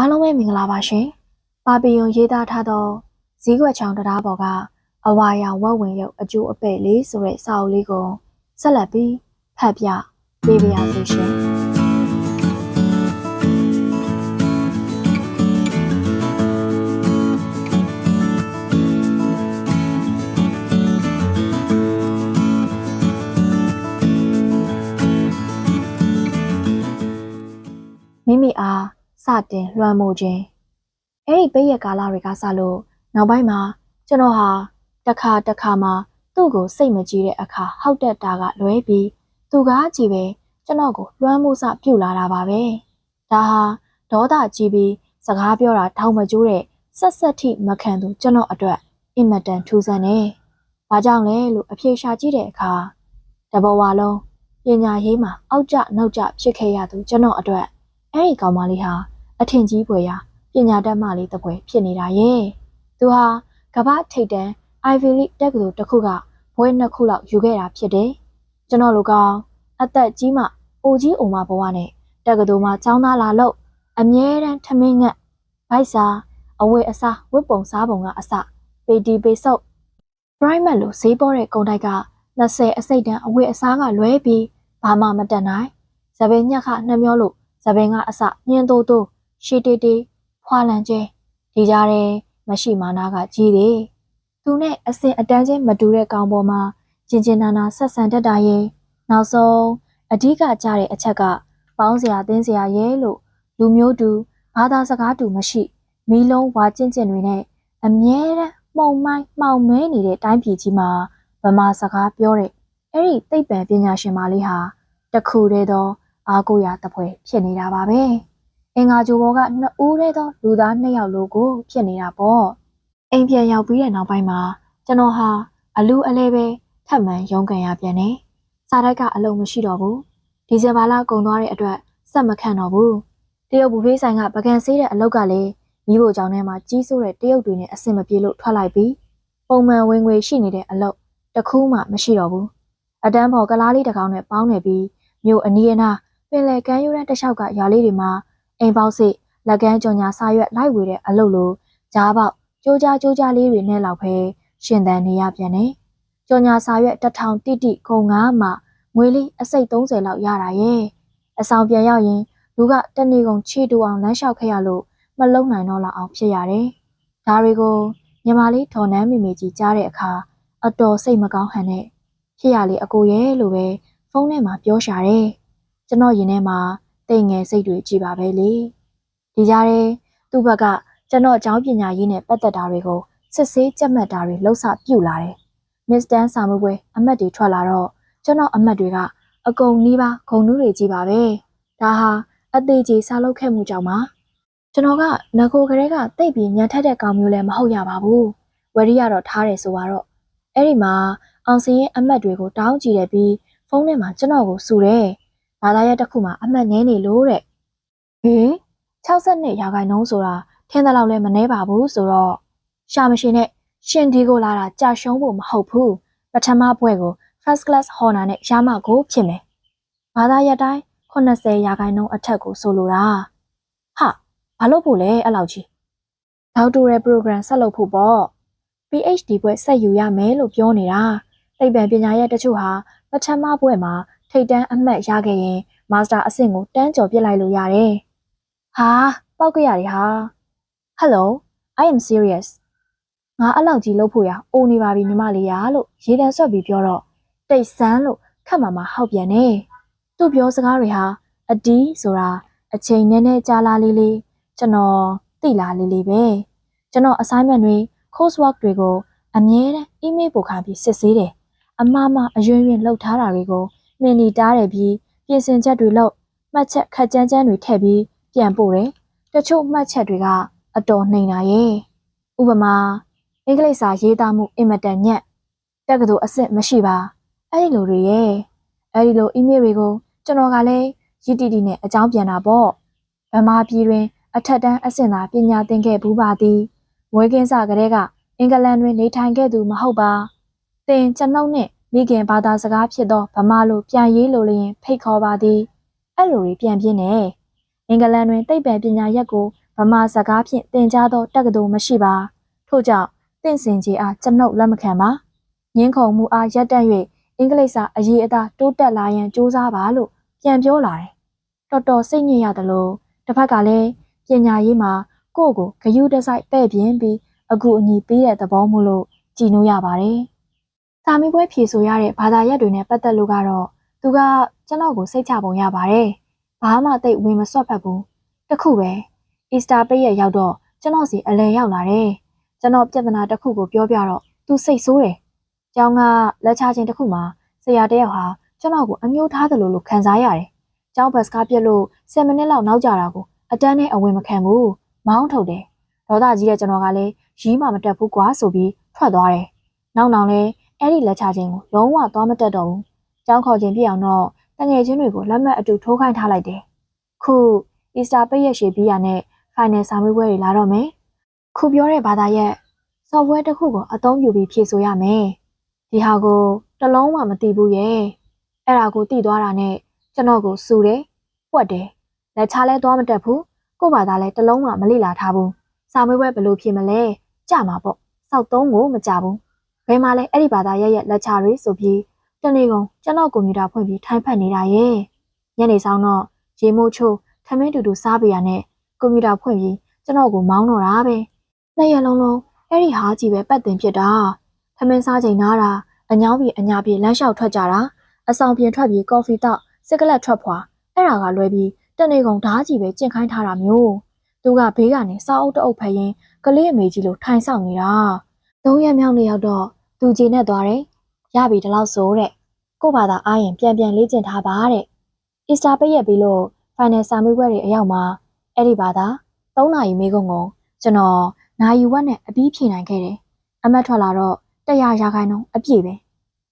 အားလုံးပဲမင်္ဂလာပါရှင်။ပါပီယွန်ရေးသားထားသောဇီးကွက်ချောင်းတရားပေါ်ကအဝါရောင်ဝက်ဝင်ရုပ်အကျိုးအပဲ့လေးဆိုတဲ့စာအုပ်လေးကိုဆက်လက်ပြီးဖတ်ပြပေးပါရစေရှင်။ တင်လွှမ်းမိုးခြင်းအဲ့ဒီပိတ်ရကာလတွေကစလို့နောက်ပိုင်းမှာကျွန်တော်ဟာတစ်ခါတစ်ခါမှသူ့ကိုစိတ်မကြည်တဲ့အခါဟောက်တက်တာကလွဲပြီးသူကကြည်ပဲကျွန်တော်ကိုလွှမ်းမိုးစပြုတ်လာတာပါပဲဒါဟာဒေါသကြီးပြီးစကားပြောတာထောင်မကျိုးတဲ့ဆက်ဆက်ထိမခံသူကျွန်တော်အတွက်အင်မတန်ထူးဆန်းနေ။ဘာကြောင့်လဲလို့အဖြေရှာကြည့်တဲ့အခါတဘဝလုံးပညာရေးမှာအောက်ကျနောက်ကျဖြစ်ခဲ့ရသူကျွန်တော်အတွက်အဲ့ဒီကောင်မလေးဟာ အထင်ကြီးပွေရာပညာတတ်မှလေးတစ်ပွဲဖြစ်နေတာရဲ့သူဟာကမ္ဘာထိပ်တန်း Ivy League တက္ကသိုလ်တစ်ခုကဘွဲနှစ်ခုလောက်ယူခဲ့တာဖြစ်တယ်ကျွန်တော်လူကောင်အသက်ကြီးမှအိုကြီးအိုမဘဝနဲ့တက္ကသိုလ်မှာចောင်းသားလာလို့အမြဲတမ်းထမင်းငတ်ဗိုက်စာအဝေအစားဝတ်ပုံစားပုံကအစပေတီပေဆုပ် private လို့ဈေးပေါ်တဲ့ကုန်တိုက်က20အစိတ်တန်းအဝေအစားကလွဲပြီးဘာမှမတက်နိုင်ဇပင်ညက်ခနှမျောလို့ဇပင်ကအစညင်းတိုးတိုး ရှီတီတီဖွာလန်ကျဲဒီကြားထဲမရှိမာနာကကြီးတယ်သူနဲ့အစင်အတန်းချင်းမတူတဲ့ကောင်ပေါ်မှာကျင်ကျင်နာနာဆက်ဆံတတ်တာရဲ့နောက်ဆုံးအဓိကကြတဲ့အချက်ကပေါင်းစရာတင်းစရာရဲ့လို့လူမျိုးတူဘာသာစကားတူမရှိမီးလုံးဝါကျင့်ကျင့်တွေနဲ့အမြဲတမ်းမှုံမိုင်းမှောင်မဲနေတဲ့တိုင်းပြည်ကြီးမှာဗမာစကားပြောတဲ့အဲ့ဒီသိပ္ပံပညာရှင်မလေးဟာတခုတည်းသော အားကိုးရာတပွဲဖြစ်နေတာပါပဲ အင်္ဂါဂျိုဘောကနှစ်ဦးတည်းသောလူသားနှစ်ယောက်လိုကိုဖြစ်နေတာပေါ့အိမ်ပြန်ရောက်ပြီးတဲ့နောက်ပိုင်းမှာကျွန်တော်ဟာအလူအလဲပဲထပ်မံရုန်းကန်ရပြန်တယ်စားတိုက်ကအလုံးမရှိတော့ဘူးဒီဇင်ဘာလကုန်သွားတဲ့အတွက်စက်မခန့်တော့ဘူးတရုတ်ဘူဖေးဆိုင်ကပကံဆေးတဲ့အလုပ်ကလည်းမိဖို့ကြောင့်ထဲမှာကြီးစိုးတဲ့တရုတ်တွေနဲ့အဆင်မပြေလို့ထွက်လိုက်ပြီးပုံမှန်ဝင်ငွေရှိနေတဲ့အလုပ်တစ်ခုမှမရှိတော့ဘူးအတန်းပေါ်ကလားလေးတစ်ကောင်နဲ့ပေါင်းနေပြီးမြို့အနီးအနားပင်လယ်ကမ်းရိုးတန်းတစ်လျှောက်ကရွာလေးတွေမှာ အိမ်ပေါက်စစ်လက်ကမ်းကြော်ညာစာရွက်လိုက်ဝေတဲ့အလုပ်လိုကြားပေါက်ကြိုးကြားကြိုးကြားလေးတွေနဲ့လောက်ပဲရှင်သန်နေရပြန်တယ်။ကြော်ညာစာရွက်တစ်ထောင်တိတိခုံငါးမှငွေလေးအစိတ်30လောက်ရတာရဲ့။အဆောင်ပြန်ရောက်ရင်လူကတနေ့ကုန်ခြေတူအောင်လမ်းလျှောက်ခဲ့ရလို့မလုံနိုင်တော့လောက်အောင်ဖြစ်ရတယ်။ဒါတွေကိုညီမလေးဒေါ်နန်းမိမိကြီးကြားတဲ့အခါအတော်စိတ်မကောင်းဟန်နဲ့ဖြစ်ရလေအကိုရဲ့လို့ပဲဖုန်းထဲမှာပြောရှာတယ်။ကျွန်တော်ရင်ထဲမှာ တိတ်ငယ်စိတ်တွေကြည်ပါပဲလေဒီကြားထဲသူ့ဘက်ကကျွန်တော်အကြောင်းပညာရေးနဲ့ပတ်သက်တာတွေကိုစစ်ဆေးကြက်မှတ်တာတွေလှုပ်ဆပြုတ်လာတယ်မစ္စတန်စာမှုပွဲအမတ်တွေထွက်လာတော့ကျွန်တော်အမတ်တွေကအကုန်နီးပါဂုံနူးတွေကြီးပါပဲဒါဟာအသေးကြီးစားလုပ်ခဲ့မှုကြောင့်ပါကျွန်တော်ကငကိုကလေးကတိတ်ပြီးညံထက်တဲ့ကောင်မျိုးလည်းမဟုတ်ရပါဘူးဝရီကတော့ထားတယ်ဆိုတော့အဲ့ဒီမှာအောင်စင်ရဲ့အမတ်တွေကိုတောင်းကြည့်တယ်ပြီးဖုန်းထဲမှာကျွန်တော်ကိုစူတယ် ဘာသာရပ်တစ်ခုမှာအမှတ်နည်းနေလို့တဲ့ဟင်62ရာခိုင်နှုန်းဆိုတာထင်းတဲ့လောက်လည်းမနှဲပါဘူးဆိုတော့ရှာမရှင်နဲ့ရှင်ဒီကိုလာတာကြာရှုံးဖို့မဟုတ်ဘူးပထမဘွဲ့ကို first class honor နဲ့ရမကိုဖြစ်မယ်ဘာသာရပ်တိုင်း80ရာခိုင်နှုန်းအထက်ကိုဆိုလိုတာဟာဘာလို့ဖို့လဲအဲ့လောက်ကြီးဒေါက်တာရဲ့ program ဆက်လုပ်ဖို့ပေါ့ PhD ဘွဲ့ဆက်ယူရမယ်လို့ပြောနေတာသိပ္ပံပညာရပ်တချို့ဟာပထမဘွဲ့မှာ ထိတ်တန်းအမှတ်ရခဲ့ရင်မာစတာအဆင့်ကိုတန်းကျော်ပြစ်လိုက်လို့ရတယ်။ဟာပောက်ကြရတယ်ဟာ Hello I am serious ငါအဲ့လောက်ကြီးလုပ်ဖို့ရအိုနေပါပြီညီမလေးရလို့ရေတံဆွတ်ပြီးပြောတော့တိတ်ဆန်းလို့ခတ်မှမဟောက်ပြန်နေသူ့ပြောစကားတွေဟာအဒီဆိုတာအချိန်နဲ့နဲ့ကြာလာလေးလေးကျွန်တော်သိလာလေးလေးပဲကျွန်တော် assignment တွေ course work တွေကိုအမြဲတမ်း email ပို့ခါပြီးစစ်ဆေးတယ်အမှားမှအယွင်းယွင်းလှုပ်ထားတာတွေကို မင်းနီတားတယ်ပြီးပြင်ဆင်ချက်တွေလုပ်မှတ်ချက်ခက်ကြမ်းကြမ်းတွေထည့်ပြီးပြန်ပို့တယ်တချို့မှတ်ချက်တွေကအတော်နှိမ်တာရဲ့ဥပမာအင်္ဂလိပ်စာရေးသားမှုအင်မတန်ညက်တက်ကတူအစ်စ်မရှိပါအဲ့ဒီလိုတွေရဲ့အဲ့ဒီလိုအီးမေးလ်တွေကိုကျွန်တော်ကလည်းရည်တည်တည်နဲ့အကြောင်းပြန်တာပေါ့ဗမာပြည်တွင် အထက်တန်းအဆင့်သာပညာသင်ခဲ့ဘူးပါသည်မွေးကင်းစကတည်းကအင်္ဂလန်တွင်နေထိုင်ခဲ့သူမဟုတ်ပါသင်ကျွန်ုပ်နှင့် မိခင်ဘာသာစကားဖြစ်သောဗမာလိုပြန်ရေးလိုလျင်ဖိတ်ခေါ်ပါသည်အဲ့လိုတွေပြန်ပြင်းနေအင်္ဂလန်တွင်သိပ္ပံပညာရပ်ကိုဗဗမာစကားဖြင့်သင်ကြားသောတက္ကသိုလ်မရှိပါထို့ကြောင့်တင့်စင်ကြီးအားကျွန်ုပ်လက်မခံပါငင်းခုံမှုအားရပ်တန့်၍အင်္ဂလိပ်စာအရေးအသားတိုးတက်လာရန်ကြိုးစားပါလို့ပြန်ပြောလာတယ်တော်တော်စိတ်ညစ်ရတယ်လို့တစ်ဖက်ကလည်းပညာရေးမှာကိုယ့်ကိုဂယုတစိုက်ပဲ့ပြင်းပြီးအခုအညီပေးတဲ့သဘောမို့လို့ကြည်နိုးရပါတယ် စာမေးပွဲဖြေဆိုရတဲ့ဘာသာရပ်တွေနဲ့ပတ်သက်လို့ကတော့သူကကျွန်တော်ကိုစိတ်ချပုံရပါတယ်ဘာမှတိတ်ဝင်မစွတ်ဖက်ဘူးတခုပဲအီစတာပိတ်ရရောက်တော့ကျွန်တော်စီအလဲရောက်လာတယ်ကျွန်တော်ပြဿနာတစ်ခုကိုပြောပြတော့သူစိတ်ဆိုးတယ်ကျောင်းကလက်ချခြင်းတစ်ခုမှာဆရာတယောက်ဟာကျွန်တော်ကိုအမျိုးထားတယ်လို့လို့ခံစားရတယ်ကျောင်းဘတ်စကားပြက်လို့10မိနစ်လောက်နောက်ကြတာကိုအတန်းနဲ့အဝင်မခံဘူးမောင်းထုတ်တယ်ဒေါသကြီးတဲ့ကျွန်တော်ကလည်းရီးမှမတက်ဘူးကွာဆိုပြီးထွက်သွားတယ်နောက်နောက်လဲ အဲ့ဒီလက်ချခြင်းကိုလုံးဝသွားမတက်တော့ဘူးကျောင်းခေါ်ခြင်းပြအောင်တော့တငယ်ချင်းတွေကိုလက်မှတ်အတူထိုးခိုင်းထားလိုက်တယ်ခုအီစတာပိတ်ရရှည်ပြီးရနဲ့ final စာမေးပွဲတွေလာတော့မယ်ခုပြောတဲ့ဘာသာရဲ့ software တစ်ခုကိုအသုံးပြုပြီးဖြည့်ဆိုရမယ်ဒီဟာကိုတစ်လုံးမှမသိဘူးရဲ့အဲ့ဒါကိုသိသွားတာနဲ့ကျွန်တော်ကိုစူတယ်ပွက်တယ်လက်ချလဲသွားမတက်ဘူးကို့ဘာသာလဲတစ်လုံးမှမလိလာထားဘူးစာမေးပွဲဘယ်လိုဖြေမလဲကြမှာပေါ့စောက်သုံးကိုမကြဘူး ဘယ်မှာလဲအဲ့ဒီဘာသာရဲ့ရဲ့လက်ချတွေဆိုပြီးတနေ့ကုန်ကျွန်တော်ကွန်ပျူတာဖွင့်ပြီးထိုင်ဖက်နေတာရဲ့ညနေဆောင်တော့ရေမိုးချိုးထမင်းတူတူစားပြရနဲ့ကွန်ပျူတာဖွင့်ပြီးကျွန်တော်ကိုမောင်းတော့တာပဲနှစ်ရက်လုံးလုံးအဲ့ဒီဟာကြီးပဲပတ်တင်ဖြစ်တာထမင်းစားချိန်နားတာအညောင်းပြေအညာပြေလမ်းလျှောက်ထွက်ကြတာအဆောင်ပြင်ထွက်ပြီးကော်ဖီတောက်စက်ကလက်ထွက်ဖွာအဲ့ဒါကလွဲပြီးတနေ့ကုန်ဓားကြီးပဲကျင့်ခိုင်းထားတာမျိုးသူကဘေးကနေစောက်အုပ်တအုပ်ဖယင်းကလေးအမေကြီးလိုထိုင်ဆောင်နေတာသုံးရက်မြောက်နေရောက်တော့ သူจีနဲ့သွားတယ်ရပြီဒီလောက်ဆိုတဲ့ကို့ဘာသာအားရင်ပြန်ပြန်လေ့ကျင့်ထားပါတဲ့အီစတာပိတ်ရက်ပြီးလို့ final စာမေးပွဲတွေအရောက်မှာအဲ့ဒီဘာသာ3နာရီမေးခွန်းကိုကျွန်တော်နာယူဝက်နဲ့အပြီးဖြေနိုင်ခဲ့တယ်အမတ်ထွက်လာတော့တရားရာခိုင်နှုန်းအပြည့်ပဲ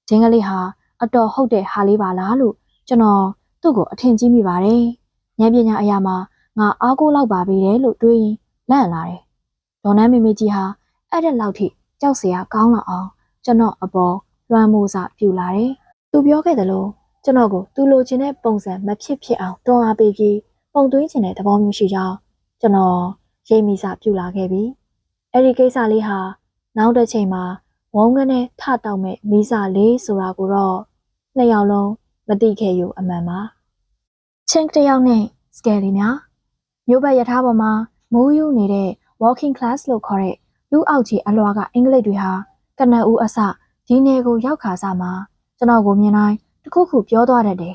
ဂျင်းကလေးဟာအတော်ဟုတ်တဲ့ဟာလေးပါလားလို့ကျွန်တော်သူ့ကိုအထင်ကြီးမိပါတယ်ဉာဏ်ပညာအရာမှာငါအားကိုးလောက်ပါပြီတယ်လို့တွေးရင်လန့်လာတယ်ဒေါ်နန်းမေမေကြီးဟာအဲ့တဲ့လောက်ထိကြောက်စရာကောင်းလာအောင် ကျွန်တော်အပေါ်လွှမ်းမိုးစာပြူလာတယ်သူပြောခဲ့တယ်လို့ကျွန်တော်ကိုသူလိုချင်တဲ့ပုံစံမဖြစ်ဖြစ်အောင်တွန်းအားပေးပြီးပုံသွင်းချင်တဲ့သဘောမျိုးရှိကြောင်းကျွန်တော်ရိပ်မိစာပြူလာခဲ့ပြီအဲ့ဒီကိစ္စလေးဟာနောက်တစ်ချိန်မှာဝုန်းကနေထတောက်မဲ့မိစာလေးဆိုတာကိုတော့နှစ်ယောက်လုံးမသိခဲ့ယူအမှန်ပါချင်းတယောက်နဲ့စကယ်လီများမြို့ဘက်ရထားပေါ်မှာမိုးယူနေတဲ့ walking class လို့ခေါ်တဲ့လူအောက်ခြေအလွှာကအင်္ဂလိပ်တွေဟာ ကနအူးအစဒီနယ်ကိုရောက်ခါစားမှာကျွန်တော်ကိုမြင်တိုင်းတခုခုပြောသွားတတ်တယ်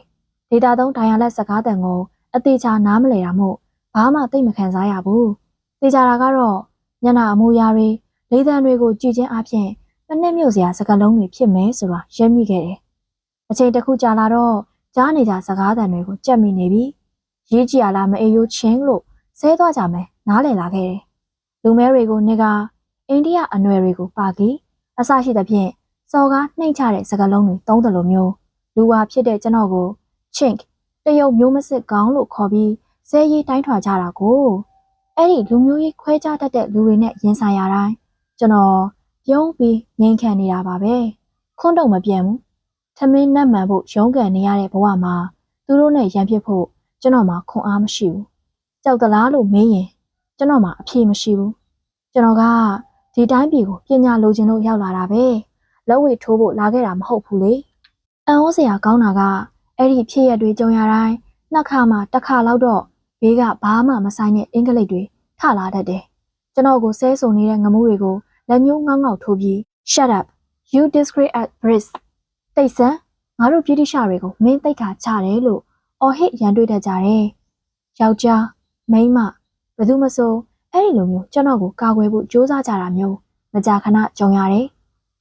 ဒေတာသုံးဒိုင်ယာလက်စကားတန်ကိုအသေးချာနားမလဲတာမို့ဘာမှသိမခံစားရဘူးသေချာတာကတော့ညနာအမူအရာတွေလေးတန်းတွေကိုကြည်ချင်းအပြင်မနှစ်မြို့စရာစကားလုံးတွေဖြစ်မယ်ဆိုတာရဲမိခဲ့တယ်အချိန်တစ်ခုကြာလာတော့ကြားနေကြစကားတန်တွေကိုကြက်မိနေပြီရေးကြည့်ရလားမအေးရိုးချင်းလို့ဆဲသွားကြမယ်နားလည်လာခဲ့တယ်လူမဲတွေကိုနေကအိန္ဒိယအနွယ်တွေကိုပါကီ အစရှိသဖြင့်စော်ကားနှိမ့်ချတဲ့စကားလုံးတွေသုံးတယ်လို့မျိုးလူဝါဖြစ်တဲ့ကျွန်တော်ကို chink တရုတ်မျိုးမစစ်ကောင်းလို့ခေါ်ပြီးဇဲရေးတိုင်းထွာကြတာကိုအဲ့ဒီလူမျိုးရေးခွဲခြားတတ်တဲ့လူတွေနဲ့ရင်ဆိုင်ရတိုင်းကျွန်တော်ပြုံးပြီးငြိမ်ခံနေတာပါပဲခွန်းတုံမပြန်ဘူးထမင်းနတ်မှန်ဖို့ရုန်းကန်နေရတဲ့ဘဝမှာသူတို့နဲ့ရန်ဖြစ်ဖို့ကျွန်တော်မှာခွန်အားမရှိဘူးကြောက်သလားလို့မေးရင်ကျွန်တော်မှာအဖြေမရှိဘူးကျွန်တော်က ဒီတိုင်းပြည်ကိုပညာလိုချင်လို့ရောက်လာတာပဲလက်ဝဲထိုးဖို့လာခဲ့တာမဟုတ်ဘူးလေအံ့ဩစရာကောင်းတာကအဲ့ဒီဖြစ်ရတွေကြုံရတိုင်းနှစ်ခါမှတစ်ခါလောက်တော့ဘေးကဘာမှမဆိုင်တဲ့အင်္ဂလိပ်တွေထလာတတ်တယ်ကျွန်တော်ကိုဆဲဆုံနေတဲ့ငမိုးတွေကိုလက်မျိုးငေါငေါထိုးပြီး shut up you discreet at brisk တိတ်ဆန်းငါတို့ပြည်တိရှတွေကိုမင်းတိတ်ခါချတယ်လို့အော်ဟစ်ရန်တွေ့တတ်ကြတယ်ယောက်ျားမိန်းမဘယ်သူမဆို အဲ့ဒီလိုမျိုးကျွန်တော်ကိုကာကွယ်ဖို့ကြိုးစားကြတာမျိုးမကြာခဏကြုံရတယ်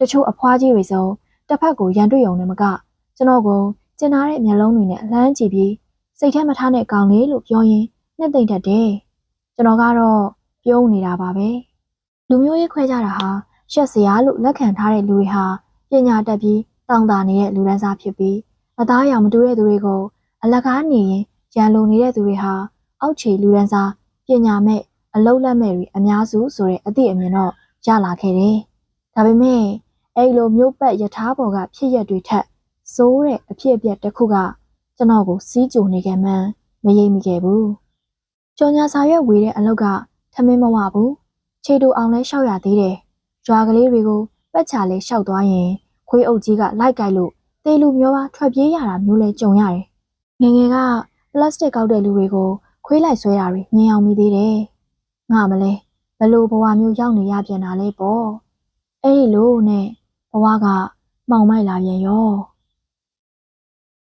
တချို့အဖွားကြီးတွေဆိုတစ်ဖက်ကိုရန်တွေ့ုံနဲ့မကကျွန်တော်ကိုကျင်နာတဲ့မျက်လုံးတွေနဲ့လှမ်းကြည့်ပြီးစိတ်ထဲမထားတဲ့ကောင်လေးလို့ပြောရင်နှစ်သိမ့်တတ်တယ်ကျွန်တော်ကတော့ပြုံးနေတာပါပဲလူမျိုးရေးခွဲကြတာဟာရှက်စရာလို့လက်ခံထားတဲ့လူတွေဟာပညာတတ်ပြီးတောင်းတနေတဲ့လူဒန်းစားဖြစ်ပြီးအသားအရောင်မတူတဲ့သူတွေကိုအလကားနေရင်ရန်လိုနေတဲ့သူတွေဟာအောက်ခြေလူဒန်းစားပညာမဲ့ အလုတ်လက်မဲ့တွေအများစုဆိုတဲ့အသည့်အမြင်တော့ရလာခဲ့တယ်။ဒါပေမဲ့အဲ့လိုမျိုးပတ်ယထာပေါ်ကဖြစ်ရက်တွေထက်စိုးတဲ့အဖြစ်အပျက်တစ်ခုကကျွန်တော်ကိုစီးကြိုနေခဲ့မှန်းမယိမ်မိခဲ့ဘူး။ကြော်ညာစာရွက်ဝေတဲ့အလုတ်ကထမင်းမဝဘူး။ခြေတူအောင်လဲလျှောက်ရသေးတယ်။ရွာကလေးတွေကိုပက်ချာလေးလျှောက်သွားရင်ခွေးအုပ်ကြီးကလိုက်ကြိုက်လို့တေလူမျိုးကထွက်ပြေးရတာမျိုးလဲကြုံရတယ်။ငငယ်ကပလတ်စတစ်ကောက်တဲ့လူတွေကိုခွေးလိုက်ဆွဲတာတွေမြင်အောင်မိသေးတယ်။ ငါမလဲဘလို့ဘဝမျိုးရောက်နေရပြန်တာလဲပေါ့အဲ့ဒီလိုနဲ့ဘဝကမှောင်မိုက်လာပြန်ရော